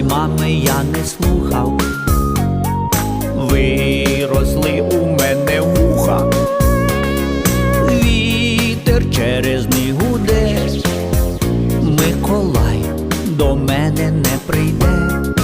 й мами я не слухав, виросли у мене вуха, вітер через них гуде, Миколай до мене не прийде.